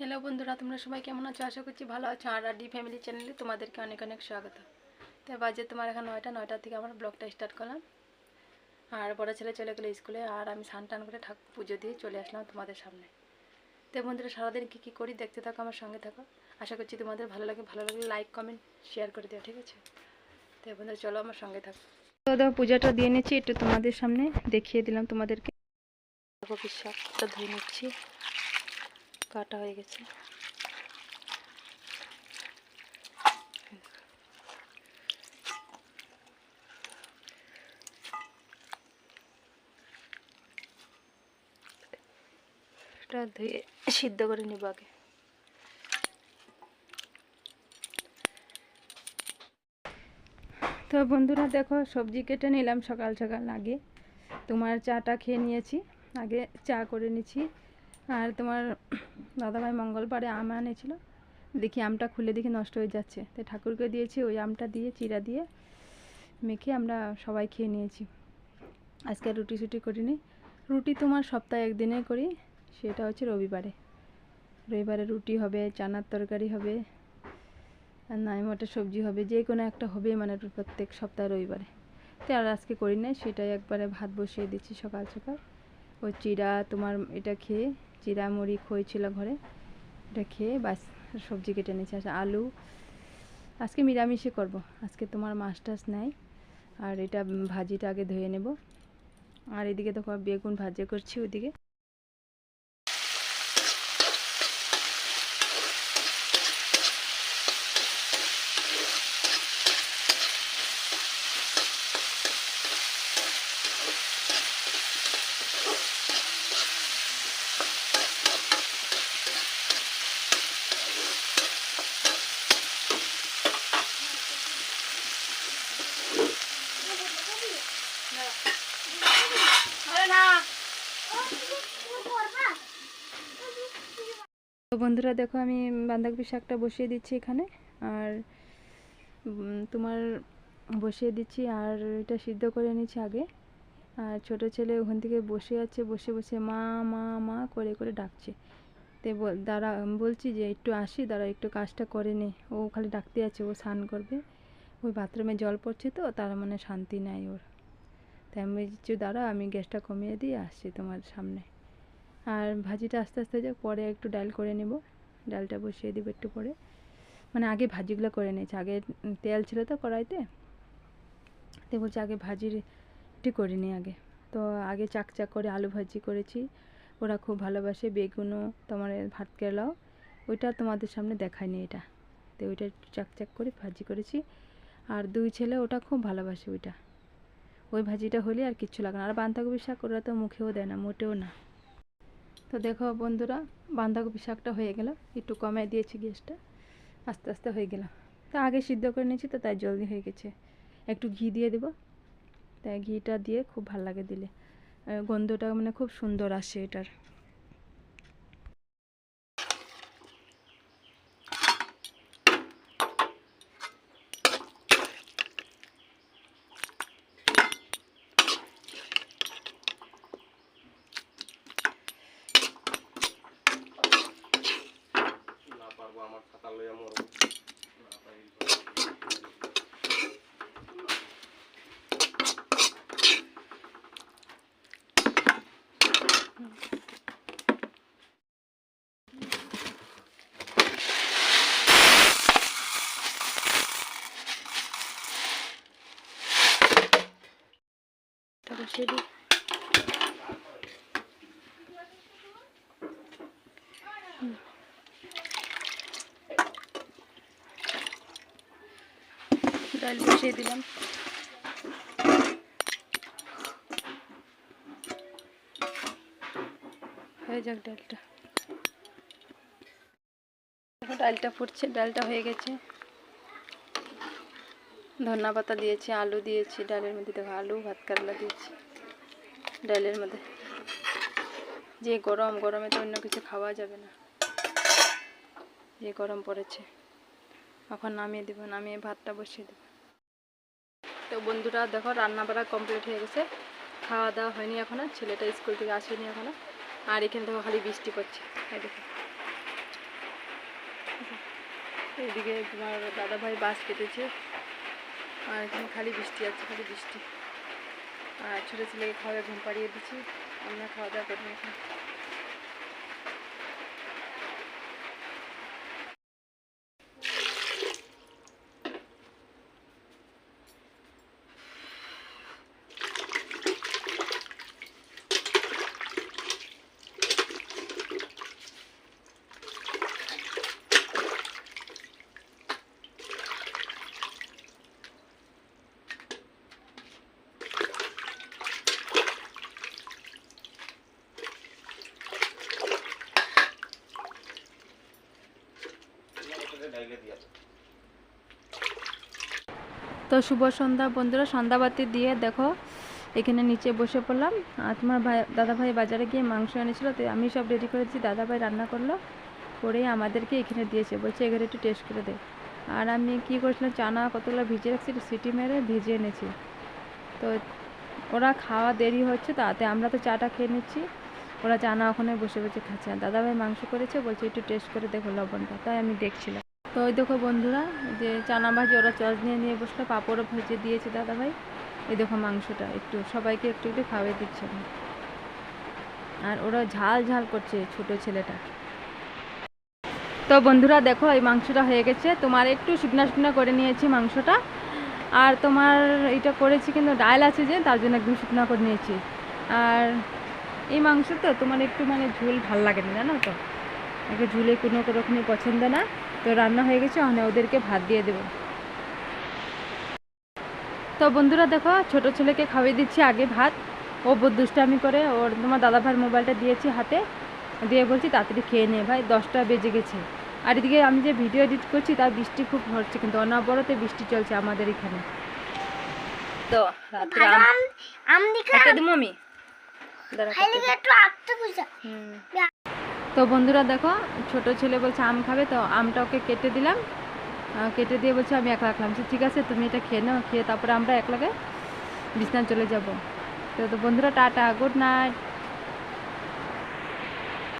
Hello বন্ধুরা, তোমরা সবাই কেমন আছো? আশা করছি ভালো আছো। আর ডি ফ্যামিলি চ্যানেলে তোমাদেরকে অনেক অনেক স্বাগত। তো বাজে তোমার এখন নয়টা নয়টা থেকে আমার ব্লগটা স্টার্ট করলাম। আর বড় ছেলে চলে গেলো স্কুলে আর আমি স্নান টান করে ঠাকুর পুজো দিয়ে চলে আসলাম তোমাদের সামনে। তো বন্ধুরা, সারাদিন কী কী করি দেখতে থাকো, আমার সঙ্গে থাকো। আশা করছি তোমাদের ভালো লাগে, ভালো লাগলে লাইক কমেন্ট শেয়ার করে দিও, ঠিক আছে? তো বন্ধুরা, চলো আমার সঙ্গে থাকো। তো দেখো, পূজাটা দিয়ে নিচ্ছি, একটু তোমাদের সামনে দেখিয়ে দিলাম তোমাদেরকে। ধুয়ে নিচ্ছি। কাটা হয়ে গেছে। ধুয়ে সিদ্ধ করে নিব আগে। তো বন্ধুরা দেখো, সবজি কেটে নিলাম সকাল সকাল আগে। তোমার চাটা খেয়ে নিয়েছি। আগে চা করে নিচ্ছি। আর তোমার দাদাভাই মঙ্গলবারে আম এনেছিল দেখি আমটা খুলে দেখি নষ্ট হয়ে যাচ্ছে। তাই ঠাকুরকে দিয়েছি, ওই আমটা দিয়ে, চিরা দিয়ে মেখে আমরা সবাই খেয়ে নিয়েছি। আজকে রুটি সুটি করিনি। রুটি তোমার সপ্তাহে একদিনে করি, সেটা হচ্ছে রবিবারে। রবিবারে রুটি হবে, চানার তরকারি হবে, আর নাই মটর সবজি হবে, যে কোনো একটা হবে মানে প্রত্যেক সপ্তাহে রবিবারে। তো আর আজকে করি নাই, সেটাই একবারে ভাত বসিয়ে দিচ্ছি সকাল সকাল। ওই চিরা তোমার এটা খেয়ে চিরা মুড়ি খই ছিল ঘরে। এটা খেয়ে বাস সবজি কেটে নিয়েছি। আচ্ছা আলু। আজকে নিরামিষই করব। আজকে তোমার মাছ টাছ নেয় আর এটা ভাজিটা আগে ধুয়ে নেব। আর এদিকে দেখো, বেগুন ভাজা করছি ওইদিকে বন্ধুরা, দেখো আমি বাঁধাকপি শাকটা বসিয়ে দিচ্ছি এখানে। আর তোমার বসিয়ে দিচ্ছি আর এটা সিদ্ধ করে নিচ্ছি আগে। আর ছোট ছেলে ওখান থেকে বসে আছে, বসে বসে মা মা মা করে করে ডাকছে। তে দাঁড়া বলছি যে একটু আসি, দাঁড়া একটু কাজটা করে নে। ও খালি ডাকতে আছে, ও স্নান করবে। ওই বাথরুমে জল পড়ছে তো, তার মানে শান্তি নাই ওর। তাই আমি দাঁড়া, আমি গ্যাসটা কমিয়ে দিয়ে আসছি তোমার সামনে। আর ভাজিটা আস্তে আস্তে যাক পরে একটু ডাল করে নেব। ডালটা বসিয়ে দেবো একটু পরে। মানে আগে ভাজিগুলো করে নিয়েছি। আগে তেল ছিল তো কড়াইতে। তো বলছি আগে ভাজির একটু করে নিই আগে। তো আগে চাক চাক করে আলু ভাজি করেছি। ওরা খুব ভালোবাসে। বেগুনও তোমার ভাত কেরালাও ওইটা তোমাদের সামনে দেখায়নি এটা। তো ওইটা একটু চাক চাক করে ভাজি করেছি। আর দুই ছেলে ওটা খুব ভালোবাসে ওইটা। ওই ভাজিটা হলে আর কিচ্ছু লাগে না। আর বাঁধাকপি শাক ওরা তো মুখেও দেয় না, মোটেও না। তো দেখো বন্ধুরা, বাঁধাকপি শাকটা হয়ে গেল। একটু কমায় দিয়েছি গ্যাসটা। আস্তে আস্তে হয়ে গেল। তো আগে সিদ্ধ করে নিয়েছি, তো তাই জলদি হয়ে গেছে। একটু ঘি দিয়ে দেবো। তাই ঘিটা দিয়ে খুব ভালো লাগে দিলে। গন্ধটা মানে খুব সুন্দর আসে এটার না পারব আমার খাতা লইয়া মরব না পারি এটা বসিয়ে দিই হুম। ডাল বসিয়ে দিলাম। হয়ে যাক ডালটা। ডালটা ফুটছে, ডালটা হয়ে গেছে। ধন্যা পাতা দিয়েছি, আলু দিয়েছি, ডালের মধ্যে দেখো আলু, ভাত কারলা দিয়েছি। ডালের মধ্যে যে গরম, গরমে তো অন্য কিছু খাওয়া যাবে না। যে গরম পড়েছে। এখন নামিয়ে দেবো, নামিয়ে ভাতটা বসিয়ে দেবো। তো বন্ধুরা দেখো রান্না বাড়া কমপ্লিট হয়ে গেছে। খাওয়া দাওয়া হয়নি এখনও, ছেলেটা স্কুল থেকে আসেনি এখনও। আর এখানে দেখো খালি বৃষ্টি পড়ছে। এই এদিকে তোমার দাদা ভাই বাস কেটেছে। আর এখানে খালি বৃষ্টি আছে, খালি বৃষ্টি। আর ছোটো ছেলেকে খাওয়া ঘুম পাড়িয়ে দিচ্ছি। আমরা খাওয়া দাওয়া করব এখন ডাইলে দিয়া তো শুভ সন্ধ্যা বন্ধুরা, সন্ধ্যাবাতি দিয়ে দেখো, এখানে নিচে বসে পড়লাম। আর তোমার ভাই দাদা ভাই বাজারে গিয়ে মাংস এনেছিল, তো আমি সব রেডি করেছি দাদা ভাই রান্না করল করে আমাদেরকে এখানে দিয়েছে। বলছে, এখানে একটু টেস্ট করে দে। আর আমি কি করেছিলাম, চানা কতগুলো ভিজে রাখছি সিটি মেরে ভিজিয়ে এনেছি। তো ওরা খাওয়া দেরি হচ্ছে তাতে আমরা তো চাটা খেয়ে নিচ্ছি। ওরা চানা ওখানে বসে বসে খাচ্ছে। আর দাদা ভাই মাংস করেছে, বলছে, একটু টেস্ট করে দেখো লবণটা। তাই আমি দেখছিলাম। তো ওই দেখো বন্ধুরা যে চানা ভাজি ওরা চচ নিয়ে নিয়ে বসল, পাঁপড়ও ভেজে দিয়েছে দাদা ভাই এই দেখো মাংসটা, একটু সবাইকে একটু একটু খাওয়াই দিচ্ছে। আর ওরা ঝাল ঝাল করছে ছোট ছেলেটা। তো বন্ধুরা দেখো, এই মাংসটা হয়ে গেছে। তোমার একটু শুকনা শুকনা করে নিয়েছি মাংসটা। আর তোমার এটা করেছি কিন্তু ডাল আছে যে, তার জন্য একদম শুকনা করে নিয়েছি। আর এই মাংস তো তোমার একটু মানে ঝোল ভালো লাগে না, জানো তো? একটু ঝুলে কোনো রকমই পছন্দ না। তো রান্না হয়ে গেছে ওখানে ওদেরকে ভাত দিয়ে দেবো। তো বন্ধুরা দেখো ছোট ছেলেকে খাইয়ে দিচ্ছি আগে ভাত। ও দুষ্টামি করে ওর তোমার দাদা ভাইয়ের মোবাইলটা দিয়েছি হাতে। দিয়ে বলছি তাড়াতাড়ি খেয়ে নে ভাই দশটা বেজে গেছে। আর এদিকে আমি যে ভিডিও এডিট করছি তার বৃষ্টি খুব হচ্ছে কিন্তু অনবরতে বৃষ্টি চলছে আমাদের এখানে। তো রাত্রে আম- আম আম আমি। দাঁড়া তো বন্ধুরা দেখো, ছোট ছেলে বলছে আম খাবে, তো আমটা ওকে কেটে দিলাম। কেটে দিয়ে বলছে আমি একলা রাখলাম ঠিক আছে, তুমি এটা খেয়ে নাও, খেয়ে তারপরে আমরা একলাগে বিছনা চলে যাব। তো তো বন্ধুরা, টাটা, গুড নাইট।